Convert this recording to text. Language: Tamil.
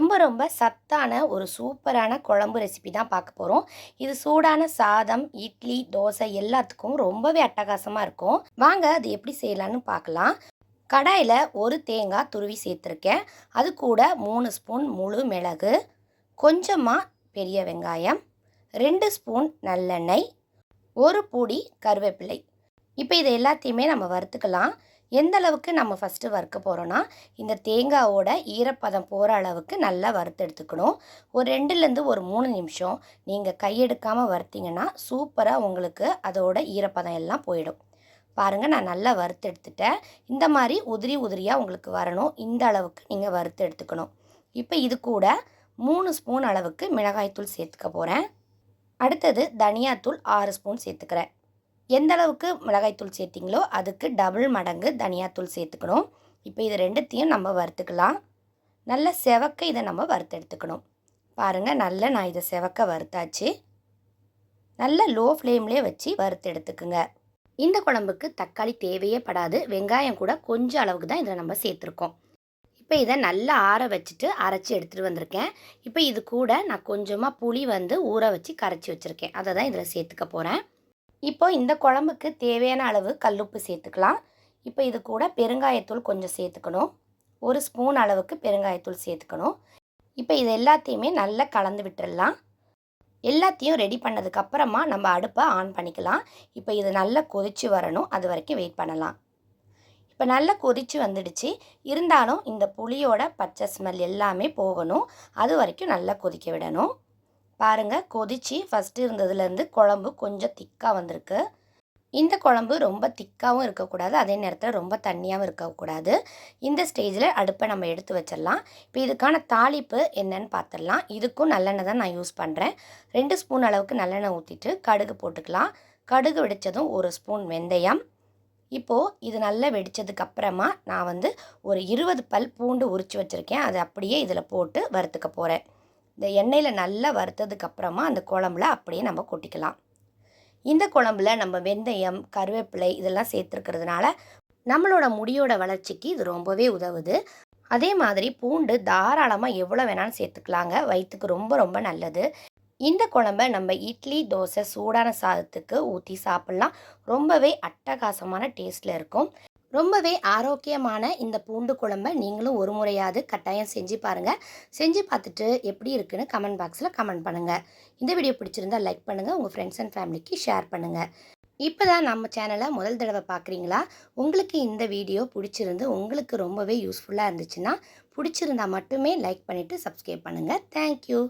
ரொம்ப ரொம்ப சத்தான ஒரு சூப்பரான குழம்பு ரெசிபி தான் பார்க்க போகிறோம் இது சூடான சாதம் இட்லி தோசை எல்லாத்துக்கும் ரொம்பவே அட்டகாசமாக இருக்கும். வாங்க அது எப்படி செய்யலான்னு பார்க்கலாம். கடாயில் ஒரு தேங்காய் துருவி சேர்த்துருக்கேன். அது கூட மூணு ஸ்பூன் முழு மிளகு கொஞ்சமாக பெரிய வெங்காயம் ரெண்டு ஸ்பூன் நல்லெண்ணெய் ஒரு பூடி கருவேப்பிலை. இப்போ இது எல்லாத்தையுமே நம்ம வறுத்துக்கலாம். எந்த அளவுக்கு நம்ம ஃபஸ்ட்டு வறுக்க போகிறோன்னா இந்த தேங்காவோட ஈரப்பதம் போகிற அளவுக்கு நல்லா வறுத்து எடுத்துக்கணும். ஒரு ரெண்டுலேருந்து ஒரு மூணு நிமிஷம் நீங்கள் கையெடுக்காமல் வறுத்தீங்கன்னா சூப்பராக உங்களுக்கு அதோட ஈரப்பதம் எல்லாம் போயிடும். பாருங்கள் நான் நல்லா வறுத்து எடுத்துட்டேன். இந்த மாதிரி உதிரி உதிரியாக உங்களுக்கு வரணும். இந்த அளவுக்கு நீங்கள் வறுத்து எடுத்துக்கணும். இப்போ இது கூட மூணு ஸ்பூன் அளவுக்கு மிளகாய்த்தூள் சேர்த்துக்க போகிறேன் அடுத்தது தனியாத்தூள் ஆறு ஸ்பூன் சேர்த்துக்கிறேன். எந்த அளவுக்கு மிளகாய்த்தூள் சேர்த்திங்களோ அதுக்கு டபுள் மடங்கு தனியாத்தூள் சேர்த்துக்கணும். இப்போ இது ரெண்டுத்தையும் நம்ம வறுத்துக்கலாம். நல்ல செவக்க இதை நம்ம வறுத்து எடுத்துக்கணும் பாருங்கள் நல்ல நான் இதை செவக்க வறுத்தாச்சு. நல்ல லோ ஃப்ளேம்லேயே வச்சு வறுத்து எடுத்துக்குங்க இந்த குழம்புக்கு தக்காளி தேவையே படாது. வெங்காயம் கூட கொஞ்சம் அளவுக்கு தான் இதில் நம்ம சேர்த்துருக்கோம். இப்போ இதை நல்லா ஆற வச்சுட்டு அரைச்சி எடுத்துகிட்டு வந்திருக்கேன். இப்போ இது கூட நான் கொஞ்சமாக புளி வந்து ஊற வச்சு கரைச்சி வச்சுருக்கேன். அதை தான் இதில் சேர்த்துக்க போகிறேன் இப்போ இந்த குழம்புக்கு தேவையான அளவு கல்லுப்பு சேர்த்துக்கலாம். இப்போ இது கூட பெருங்காயத்தூள் கொஞ்சம் சேர்த்துக்கணும். ஒரு ஸ்பூன் அளவுக்கு பெருங்காயத்தூள் சேர்த்துக்கணும். இப்போ இது எல்லாத்தையுமே நல்லா கலந்து விட்டுடலாம் எல்லாத்தையும் ரெடி பண்ணதுக்கப்புறமா நம்ம அடுப்பை ஆன் பண்ணிக்கலாம். இப்போ இது நல்லா கொதித்து வரணும். அது வரைக்கும் வெயிட் பண்ணலாம். இப்போ நல்லா கொதித்து வந்துடுச்சு. இருந்தாலும் இந்த புளியோட பச்சை ஸ்மெல் எல்லாமே போகணும். அது வரைக்கும் நல்லா கொதிக்க விடணும். பாருங்கள் கொதிச்சு ஃபஸ்ட்டு இருந்ததுலேருந்து குழம்பு கொஞ்சம் திக்காக வந்திருக்கு. இந்த குழம்பு ரொம்ப திக்காகவும் இருக்கக்கூடாது அதே நேரத்தில் ரொம்ப தண்ணியாகவும் இருக்கக்கூடாது. இந்த ஸ்டேஜில் அடுப்பை நம்ம எடுத்து வச்சிடலாம். இப்போ இதுக்கான தாளிப்பு என்னன்னு பார்த்துடலாம் இதுக்கும் நல்லெண்ணெய் தான் நான் யூஸ் பண்ணுறேன் ரெண்டு ஸ்பூன் அளவுக்கு நல்லெண்ணெய் ஊற்றிட்டு கடுகு போட்டுக்கலாம். கடுகு வெடித்ததும் ஒரு ஸ்பூன் வெந்தயம். இப்போது இது நல்லா வெடித்ததுக்கு அப்புறமா நான் வந்து ஒரு இருபது பல் பூண்டு உரித்து வச்சுருக்கேன். அதை அப்படியே இதில் போட்டு வறுத்துக்க போகிறேன் இந்த எண்ணெயில் நல்லா வறுத்ததுக்கு அப்புறமா அந்த குழம்புல அப்படியே நம்ம கொட்டிக்கலாம். இந்த குழம்புல நம்ம வெந்தயம் கருவேப்பிலை இதெல்லாம் சேர்த்துருக்கிறதுனால நம்மளோட முடியோட வளர்ச்சிக்கு இது ரொம்பவே உதவுது. அதே மாதிரி பூண்டு தாராளமாக எவ்வளோ வேணாலும் சேர்த்துக்கலாங்க. வயிற்றுக்கு ரொம்ப ரொம்ப நல்லது. இந்த குழம்ப நம்ம இட்லி தோசை சூடான சாதத்துக்கு ஊற்றி சாப்பிட்லாம். ரொம்பவே அட்டகாசமான டேஸ்ட்டில் இருக்கும். ரொம்பவே ஆரோக்கியமான இந்த பூண்டு குழம்பை நீங்களும் ஒரு முறையாவது கட்டாயம் செஞ்சு பாருங்கள் செஞ்சு பார்த்துட்டு எப்படி இருக்குன்னு கமெண்ட் பாக்ஸில் கமெண்ட் பண்ணுங்கள் இந்த வீடியோ பிடிச்சிருந்தா லைக் பண்ணுங்கள் உங்கள் ஃப்ரெண்ட்ஸ் அண்ட் ஃபேமிலிக்கு ஷேர் பண்ணுங்கள் இப்போ தான் நம்ம சேனலை முதல் தடவை பார்க்குறீங்களா உங்களுக்கு இந்த வீடியோ பிடிச்சிருந்து உங்களுக்கு ரொம்பவே யூஸ்ஃபுல்லாக இருந்துச்சுன்னா பிடிச்சிருந்தா மட்டுமே லைக் பண்ணிவிட்டு சப்ஸ்கிரைப் பண்ணுங்கள் தேங்க்யூ